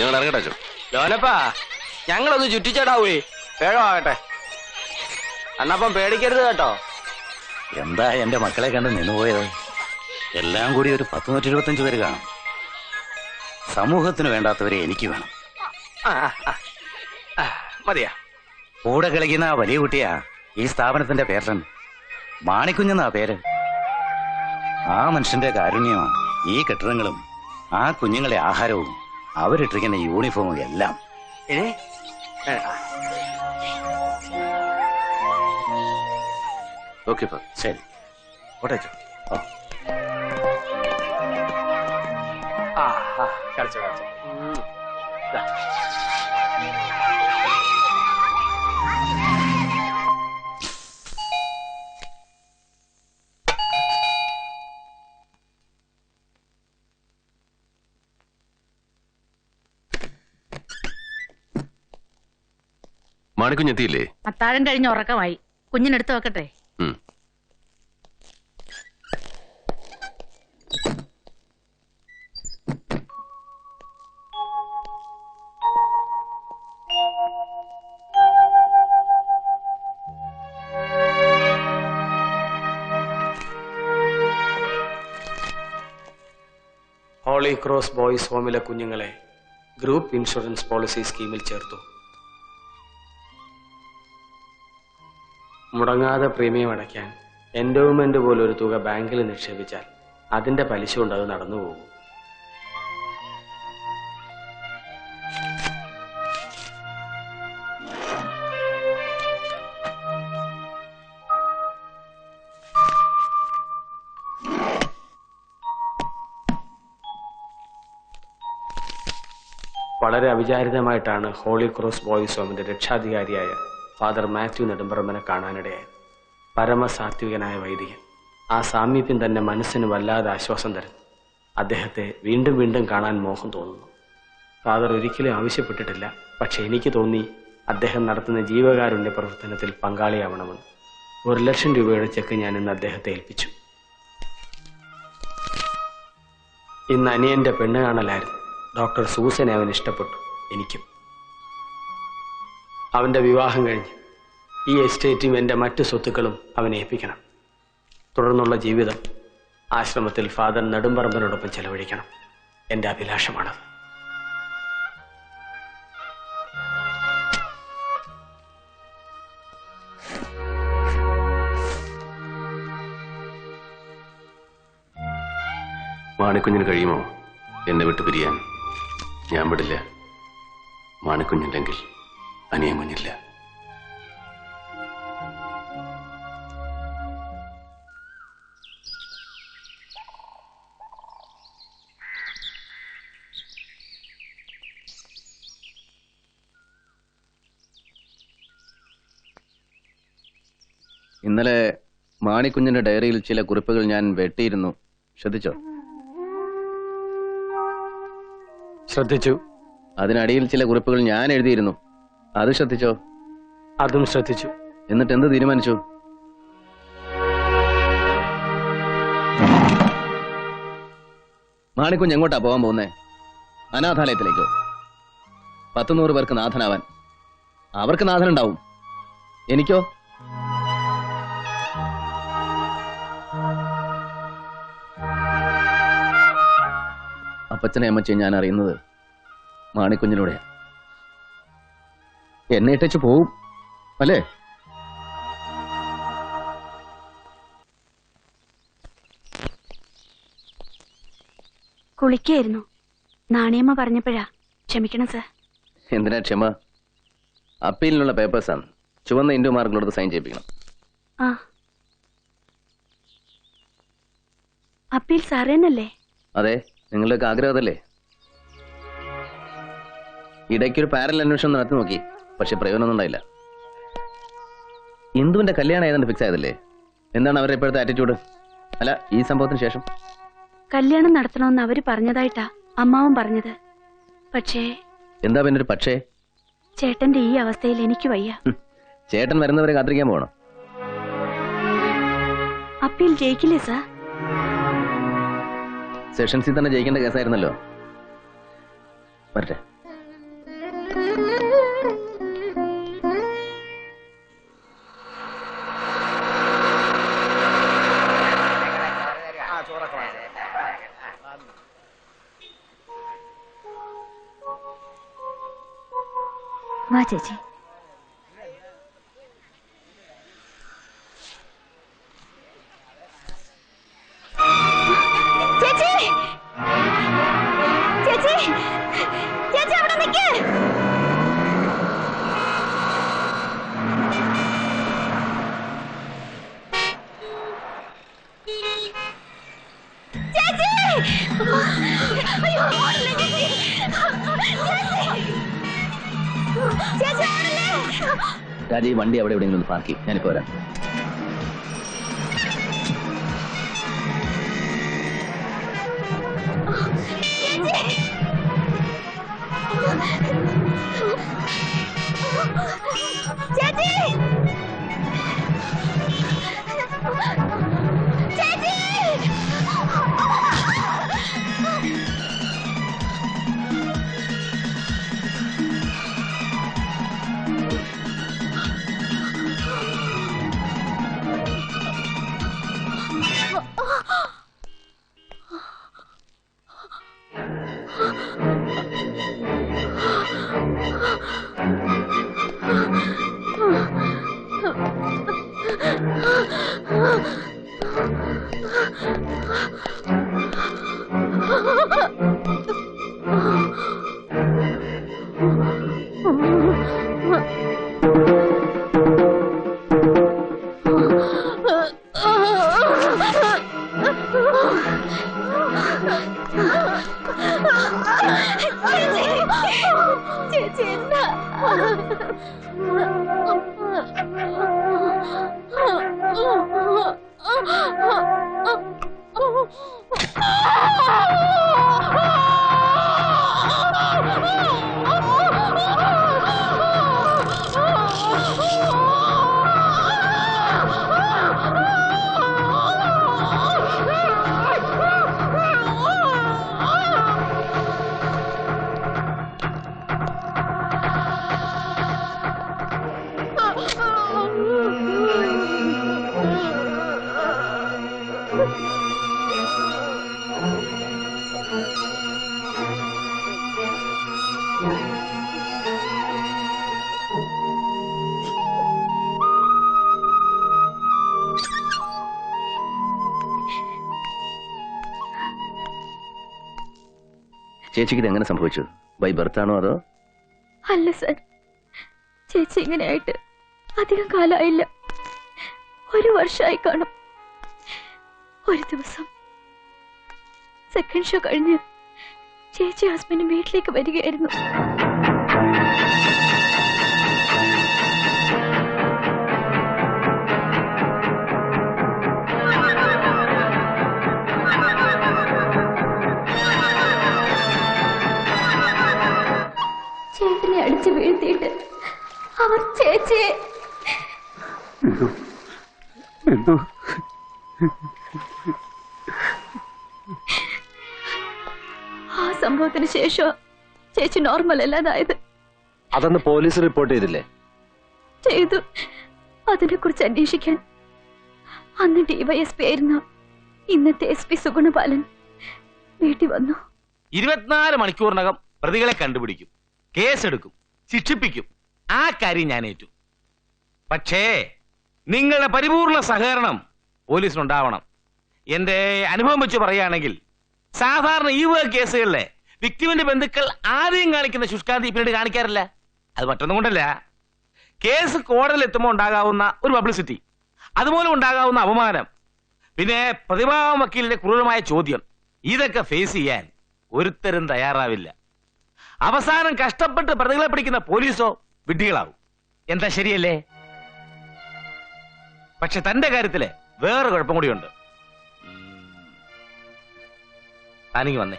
ഞങ്ങൾ ഇറങ്ങട്ടെ ലോനപ്പാ ഞങ്ങളൊന്ന് ചുറ്റിച്ചേടാവേ പേഴമാകട്ടെ അണ്ണപ്പം പേടിക്കരുത് കേട്ടോ. എന്താ എന്റെ മക്കളെ കണ്ട് നിന്നുപോയത് എല്ലാം കൂടി ഒരു പത്ത് നൂറ്റി ഇരുപത്തഞ്ച് പേര് കാണും. സമൂഹത്തിന് വേണ്ടാത്തവരെ എനിക്ക് വേണം. മതിയാ. കൂടെ കളിക്കുന്ന ആ വലിയ കുട്ടിയാ ഈ സ്ഥാപനത്തിന്റെ പേരൻ. മാണിക്കുഞ്ഞെന്നാ പേര്? ആ മനുഷ്യന്റെ കാരുണ്യമാ ഈ കെട്ടിടങ്ങളും ആ കുഞ്ഞുങ്ങളെ ആഹാരവും അവരിട്ടിരിക്കുന്ന യൂണിഫോമും എല്ലാം. ഏ. ഓക്കെ ശരി. ആ കളിച്ചോ കളിച്ചോ. മാണിക്കുഞ്ഞെത്തിയില്ലേ? അത്താഴം കഴിഞ്ഞ് ഉറക്കമായി. കുഞ്ഞിനെടുത്ത് വെക്കട്ടെ. ഹോളി ക്രോസ് ബോയ്സ് ഹോമിലെ കുഞ്ഞുങ്ങളെ ഗ്രൂപ്പ് ഇൻഷുറൻസ് പോളിസി സ്കീമിൽ ചേർത്തു. മുടങ്ങാതെ പ്രീമിയം അടയ്ക്കാൻ എൻഡോവ്മെന്റ് പോലൊരു തുക ബാങ്കിൽ നിക്ഷേപിച്ചാൽ അതിന്റെ പലിശ കൊണ്ട് അത് നടന്നു പോകും. വളരെ അവിചാരിതമായിട്ടാണ് ഹോളി ക്രോസ് ബോയ്സ് ഹോമിന്റെ രക്ഷാധികാരിയായ ഫാദർ മാത്യു നെടുമ്പറമ്പനെ കാണാനിടയായി. പരമസാത്വികനായ വൈദികൻ. ആ സാമീപ്യം തന്നെ മനസ്സിന് വല്ലാതെ ആശ്വാസം തരുന്നു. അദ്ദേഹത്തെ വീണ്ടും വീണ്ടും കാണാൻ മോഹം തോന്നുന്നു. ഫാദർ ഒരിക്കലും ആവശ്യപ്പെട്ടിട്ടില്ല. പക്ഷെ എനിക്ക് തോന്നി അദ്ദേഹം നടത്തുന്ന ജീവകാരുണ്യ പ്രവർത്തനത്തിൽ പങ്കാളിയാവണമെന്ന്. ഒരു ലക്ഷം രൂപയുടെ ചെക്ക് ഞാൻ ഇന്ന് അദ്ദേഹത്തെ ഏൽപ്പിച്ചു. ഇന്ന് അനിയന്റെ പെണ്ണ് കാണലായിരുന്നു. ഡോക്ടർ സൂസനെ അവൻ ഇഷ്ടപ്പെട്ടു. എനിക്കും. അവന്റെ വിവാഹം കഴിഞ്ഞ് ഈ എസ്റ്റേറ്റും എന്റെ മറ്റ് സ്വത്തുക്കളും അവനെ ഏൽപ്പിക്കണം. തുടർന്നുള്ള ജീവിതം ആശ്രമത്തിൽ ഫാദർ നെടുമ്പറമ്പനോടൊപ്പം ചെലവഴിക്കണം. എന്റെ അഭിലാഷമാണ്. മാണിക്കുഞ്ഞിന് കഴിയുമോ? എന്നെ വിട്ടു പിരിയാൻ. ഞാൻ വിടില്ല. മാണിക്കുഞ്ഞില്ലെങ്കിൽ. അനിയൻ മുന്നില്ല ഇന്നലെ മാണിക്കുഞ്ഞിന്റെ ഡയറിയിൽ ചില കുറിപ്പുകൾ ഞാൻ വെട്ടിയിരുന്നു. ശ്രദ്ധിച്ചോ? ശ്രദ്ധിച്ചു. അതിനടിയിൽ ചില കുറിപ്പുകൾ ഞാൻ എഴുതിയിരുന്നു. അത് ശ്രദ്ധിച്ചോ? അതും ശ്രദ്ധിച്ചു. എന്നിട്ട് എന്ത് തീരുമാനിച്ചു? മാണിക്കുഞ്ഞ് എങ്ങോട്ടാ പോകാൻ പോകുന്നേ? അനാഥാലയത്തിലേക്കോ. പത്തുനൂറ് പേർക്ക് നാഥനാവാൻ. അവർക്ക് നാഥനുണ്ടാവും. എനിക്കോ? അപ്പച്ചനെ അമ്മച്ചെ ഞാൻ അറിയുന്നത് മാണിക്കുഞ്ഞിലൂടെ എന്നെ ഇട്ടച്ചു പോവും. അല്ലേ? കുളിക്കായിരുന്നു. നാണയമ്മ പറഞ്ഞപ്പോഴാ ക്ഷമിക്കണം സർ. എന്തിനാ ക്ഷമ? അപ്പീലിനുള്ള പേപ്പേഴ്സാണ്. ചുവന്ന ഇൻഡു മാർക്കിനോട് സൈൻ ചെയ്യിപ്പിക്കണം. ആ. അപ്പീൽ സാറേന്നല്ലേ? അതെ നിങ്ങളുടെയൊക്കെ ആഗ്രഹം അതല്ലേ ഇടയ്ക്കൊരു പാരൽ അന്വേഷണം നടത്തി നോക്കി. പക്ഷെ പ്രയോജനമൊന്നും ഉണ്ടായില്ല. ഇന്ദുവിന്റെ കല്യാണം ഏതാണ്ട് ഫിക്സ് ആയതല്ലേ? എന്താണ് അവരുടെ ഇപ്പോഴത്തെ ആറ്റിറ്റ്യൂഡ് അല്ല ഈ സംഭവത്തിന് ശേഷം? കല്യാണം നടത്തണമെന്ന് അവർ പറഞ്ഞതായിട്ടാ അമ്മാവും പറഞ്ഞത്. പക്ഷേ എന്താ പിന്നെ ഒരു പക്ഷേ? ചേട്ടന്റെ ഈ അവസ്ഥയിൽ എനിക്ക് വയ്യ. ചേട്ടൻ വരുന്നവരെ കാത്തിരിക്കാൻ പോകണം? Appeal ജയിക്കില്ലേ sir? സെഷൻസിൽ തന്നെ ജയിക്കേണ്ട കേസായിരുന്നല്ലോ. വരട്ടെ. വാ ചേച്ചി ചേച്ചി രാജി വണ്ടി അവിടെ എവിടെയെങ്കിലും പാർക്ക് ചെയ്യും. ഞാനിപ്പോ വരാം. ചേച്ചി എന്താ ചേച്ചിക്ക് ഇത് എങ്ങനെ സംഭവിച്ചു? ബൈ ബർത്ത് ആണോ അതോ? അല്ല സർ. ചേച്ചി ഇങ്ങനെയായിട്ട് അധികം കാലമായില്ല ഒരു വർഷമായി കാണും. ഒരു ദിവസം സെക്കൻഡ് ഷോ കഴിഞ്ഞ് ചേച്ചി ഹസ്ബൻഡ് വീട്ടിലേക്ക് വരികയായിരുന്നു. അടിച്ചു വീഴ്ത്തിയിട്ട് അവർ ചേച്ചിയെ ആ സംഭവത്തിന് ശേഷം ചേച്ചി നോർമൽ അല്ലാതായത്. അതൊന്ന് പോലീസ് റിപ്പോർട്ട് ചെയ്തില്ലേ? ചെയ്തു. അതിനെ കുറിച്ച് അന്വേഷിക്കാൻ. അന്ന് ഡിവൈഎസ്പി ആയിരുന്നു ഇന്നത്തെ എസ് പി സുഗുണപാലൻ വീട്ടിൽ വന്നു. ഇരുപത്തിനാല് മണിക്കൂറിനകം പ്രതികളെ കണ്ടുപിടിക്കും. കേസെടുക്കും. ശിക്ഷിപ്പിക്കും. ആ കാര്യം ഞാൻ ഏറ്റു. പക്ഷേ നിങ്ങളുടെ പരിപൂർണ സഹകരണം പോലീസിനുണ്ടാവണം. എന്റെ അനുഭവം വെച്ച് പറയുകയാണെങ്കിൽ സാധാരണ ഈ വക കേസുകളിലെ വിക്ടിമിന്റെ ബന്ധുക്കൾ ആദ്യം കാണിക്കുന്ന ശുഷ്കാന്തി പിന്നീട് കാണിക്കാറില്ല. അത് മറ്റൊന്നും കൊണ്ടല്ല. കേസ് കോടതിയിൽ എത്തുമ്പോൾ ഉണ്ടാകാവുന്ന ഒരു പബ്ലിസിറ്റി അതുപോലെ ഉണ്ടാകാവുന്ന അപമാനം പിന്നെ പ്രതിഭാ വക്കീലിന്റെ ക്രൂരമായ ചോദ്യം. ഇതൊക്കെ ഫേസ് ചെയ്യാൻ ഒരുത്തരും തയ്യാറാവില്ല. അവസാനം കഷ്ടപ്പെട്ട് പ്രതികളെ പിടിക്കുന്ന പോലീസോ വിഡ്ഢികളാവും. എന്താ ശരിയല്ലേ? പക്ഷെ തന്റെ കാര്യത്തിൽ വേറെ കുഴപ്പം കൂടിയുണ്ട്. താനിങ്ങി വന്നേ.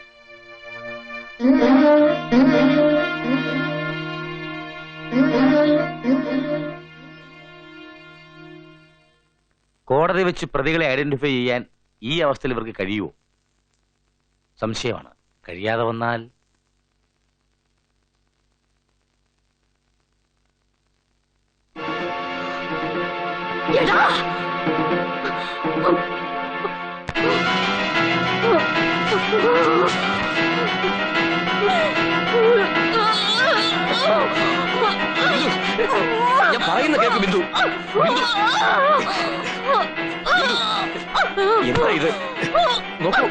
കോടതി വെച്ച് പ്രതികളെ ഐഡന്റിഫൈ ചെയ്യാൻ ഈ അവസ്ഥയിൽ ഇവർക്ക് കഴിയുമോ? സംശയമാണ്. കഴിയാതെ വന്നാൽ ഞാൻ പറയുന്ന കേക്ക് ബിന്ദു. എന്താ ഇത്? നോക്കൂ.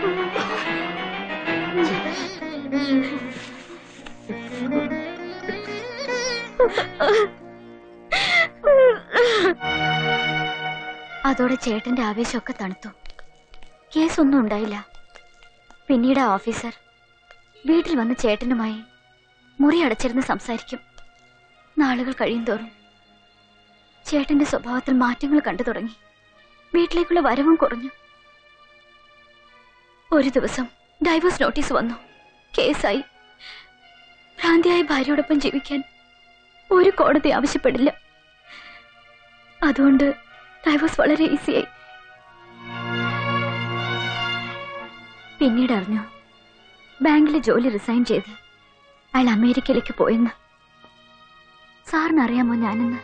അതോടെ ചേട്ടന്റെ ആവേശമൊക്കെ തണുത്തു. കേസൊന്നും ഉണ്ടായില്ല. പിന്നീട് ആ ഓഫീസർ വീട്ടിൽ വന്ന് ചേട്ടനുമായി മുറി അടച്ചിരുന്ന് സംസാരിക്കും. നാളുകൾ കഴിയുന്തോറും. ചേട്ടന്റെ സ്വഭാവത്തിൽ മാറ്റങ്ങൾ കണ്ടു തുടങ്ങി. വീട്ടിലേക്കുള്ള വരവും കുറഞ്ഞു. ഒരു ദിവസം ഡൈവോഴ്സ് നോട്ടീസ് വന്നു. കേസായി. ഭ്രാന്തിയായ ഭാര്യയോടൊപ്പം ജീവിക്കാൻ ഒരു കോടതി ആവശ്യപ്പെടില്ല. അതുകൊണ്ട് ഡൈവോഴ്സ് വളരെ ഈസിയായി പിന്നീട് അറിഞ്ഞു. ബാങ്കിലെ ജോലി റിസൈൻ ചെയ്ത് അയാൾ അമേരിക്കയിലേക്ക് പോയെന്ന്. സാറിന് അറിയാമോ ഞാനെന്ന്?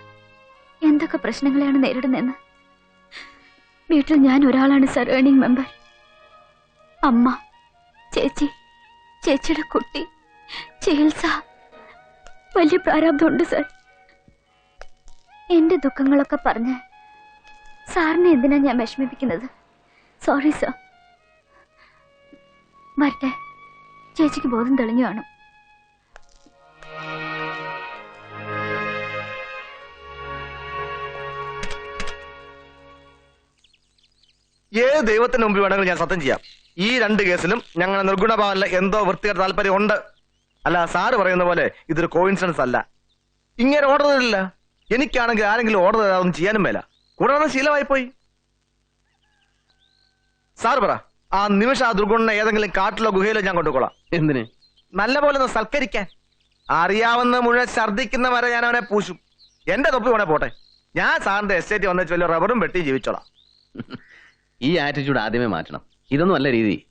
എന്തൊക്കെ പ്രശ്നങ്ങളെയാണ് നേരിടുന്നതെന്ന്? വീട്ടിൽ ഞാൻ ഒരാളാണ് സർ ഏണിംഗ് മെമ്പർ അമ്മ ചേച്ചി ചേച്ചിയുടെ കുട്ടി ചികിത്സ. വലിയ പ്രാരാബ്ദമുണ്ട് സർ. എന്റെ ദുഃഖങ്ങളൊക്കെ പറഞ്ഞ് സാറിനെ എന്തിനാ ഞാൻ വിഷമിപ്പിക്കുന്നത്? സോറി സർ വരട്ടെ ചേച്ചിക്ക് ബോധം തെളിഞ്ഞു കാണും. ഏത് ദൈവത്തിന് മുമ്പിൽ വേണമെങ്കിലും ഞാൻ സത്യം ചെയ്യാം. ഈ രണ്ട് കേസിലും ഞങ്ങളുടെ നിർഗുണഭാവനിലെ എന്തോ വൃത്തികെട്ട താല്പര്യം ഉണ്ട് അല്ല സാറ് പറയുന്ന പോലെ ഇതൊരു കോയിൻസിഡൻസ് അല്ല. ഇങ്ങനെ ഓർഡർ തരില്ല. എനിക്കാണെങ്കിൽ ആരെങ്കിലും ഓർഡർ തരാതൊന്നും ചെയ്യാനും മേല. കൂടാതെ ശീലമായി പോയി സാർ പറ ആ നിമിഷം ആ ദുർഗുണനെ ഏതെങ്കിലും കാട്ടിലോ ഗുഹയിലോ ഞാൻ കൊണ്ടുപോകാം എന്തിന്? നല്ല പോലെ ഒന്ന് സൽക്കരിക്കാൻ. അറിയാവുന്ന മുഴുവൻ ഛർദ്ദിക്കുന്ന വരെ ഞാൻ അവനെ പൂശും. എന്റെ തൊപ്പി വേണേ പോട്ടെ. ഞാൻ സാറിന്റെ എസ്റ്റേറ്റ് വന്ന ചൊല്ലി റബറും വെട്ടി ജീവിച്ചോളാം. ഈ ആറ്റിറ്റ്യൂഡ് ആദ്യമേ മാറ്റണം. ഇതൊന്നും അല്ല രീതി.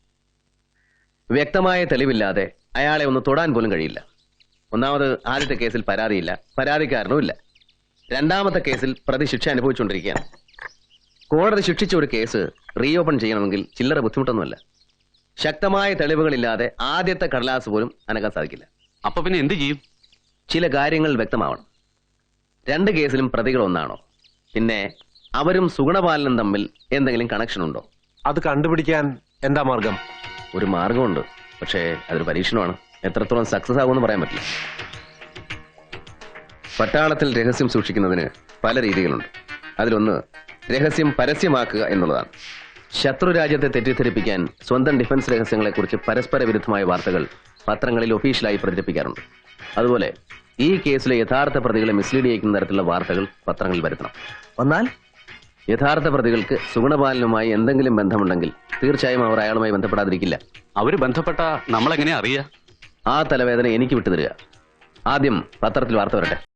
വ്യക്തമായ തെളിവില്ലാതെ അയാളെ ഒന്ന് തൊടാൻ പോലും കഴിയില്ല. ഒന്നാമത് ആദ്യത്തെ കേസിൽ പരാതിയില്ല. പരാതിക്കാരനും ഇല്ല. രണ്ടാമത്തെ കേസിൽ പ്രതി ശിക്ഷ അനുഭവിച്ചുകൊണ്ടിരിക്കുകയാണ്. കോടതി ശിക്ഷിച്ച ഒരു കേസ് റീഓപ്പൺ ചെയ്യണമെങ്കിൽ ചില്ലറ ബുദ്ധിമുട്ടൊന്നുമല്ല. ശക്തമായ തെളിവുകളില്ലാതെ ആദ്യത്തെ കടലാസ് പോലും അനക്കാൻ സാധിക്കില്ല. അപ്പൊ പിന്നെ എന്ത് ചെയ്യും? ചില കാര്യങ്ങൾ വ്യക്തമാവണം. രണ്ട് കേസിലും പ്രതികൾ ഒന്നാണോ? പിന്നെ അവരും സുഗുണപാലനും തമ്മിൽ എന്തെങ്കിലും കണക്ഷൻ ഉണ്ടോ? അത് കണ്ടുപിടിക്കാൻ എന്താ മാർഗം? ഒരു മാർഗമുണ്ട്. പക്ഷേ അതൊരു പരീക്ഷണമാണ്. എത്രത്തോളം സക്സസ് ആകുമെന്ന് പറയാൻ പറ്റില്ല. പട്ടാളത്തിൽ രഹസ്യം സൂക്ഷിക്കുന്നതിന് പല രീതികളുണ്ട്. അതിലൊന്ന് രഹസ്യം പരസ്യമാക്കുക എന്നുള്ളതാണ്. ശത്രു രാജ്യത്തെ തെറ്റിദ്ധരിപ്പിക്കാൻ സ്വന്തം ഡിഫൻസ് രഹസ്യങ്ങളെക്കുറിച്ച് പരസ്പര വിരുദ്ധമായ വാർത്തകൾ പത്രങ്ങളിൽ ഒഫീഷ്യലായി പ്രചരിപ്പിക്കാറുണ്ട്. അതുപോലെ ഈ കേസിലെ യഥാർത്ഥ പ്രതികളെ മിസ്ലീഡ് ചെയ്യിക്കുന്ന തരത്തിലുള്ള വാർത്തകൾ പത്രങ്ങളിൽ വരുത്തണം. വന്നാൽ യഥാർത്ഥ പ്രതികൾക്ക് സുഗുണപാലനുമായി എന്തെങ്കിലും ബന്ധമുണ്ടെങ്കിൽ തീർച്ചയായും അവർ അയാളുമായി ബന്ധപ്പെടാതിരിക്കില്ല. അവർ ബന്ധപ്പെട്ട നമ്മളെങ്ങനെ അറിയാ? ആ തലവേദന എനിക്ക് വിട്ടുതരിക. ആദ്യം പത്രത്തിൽ വാർത്ത വരട്ടെ.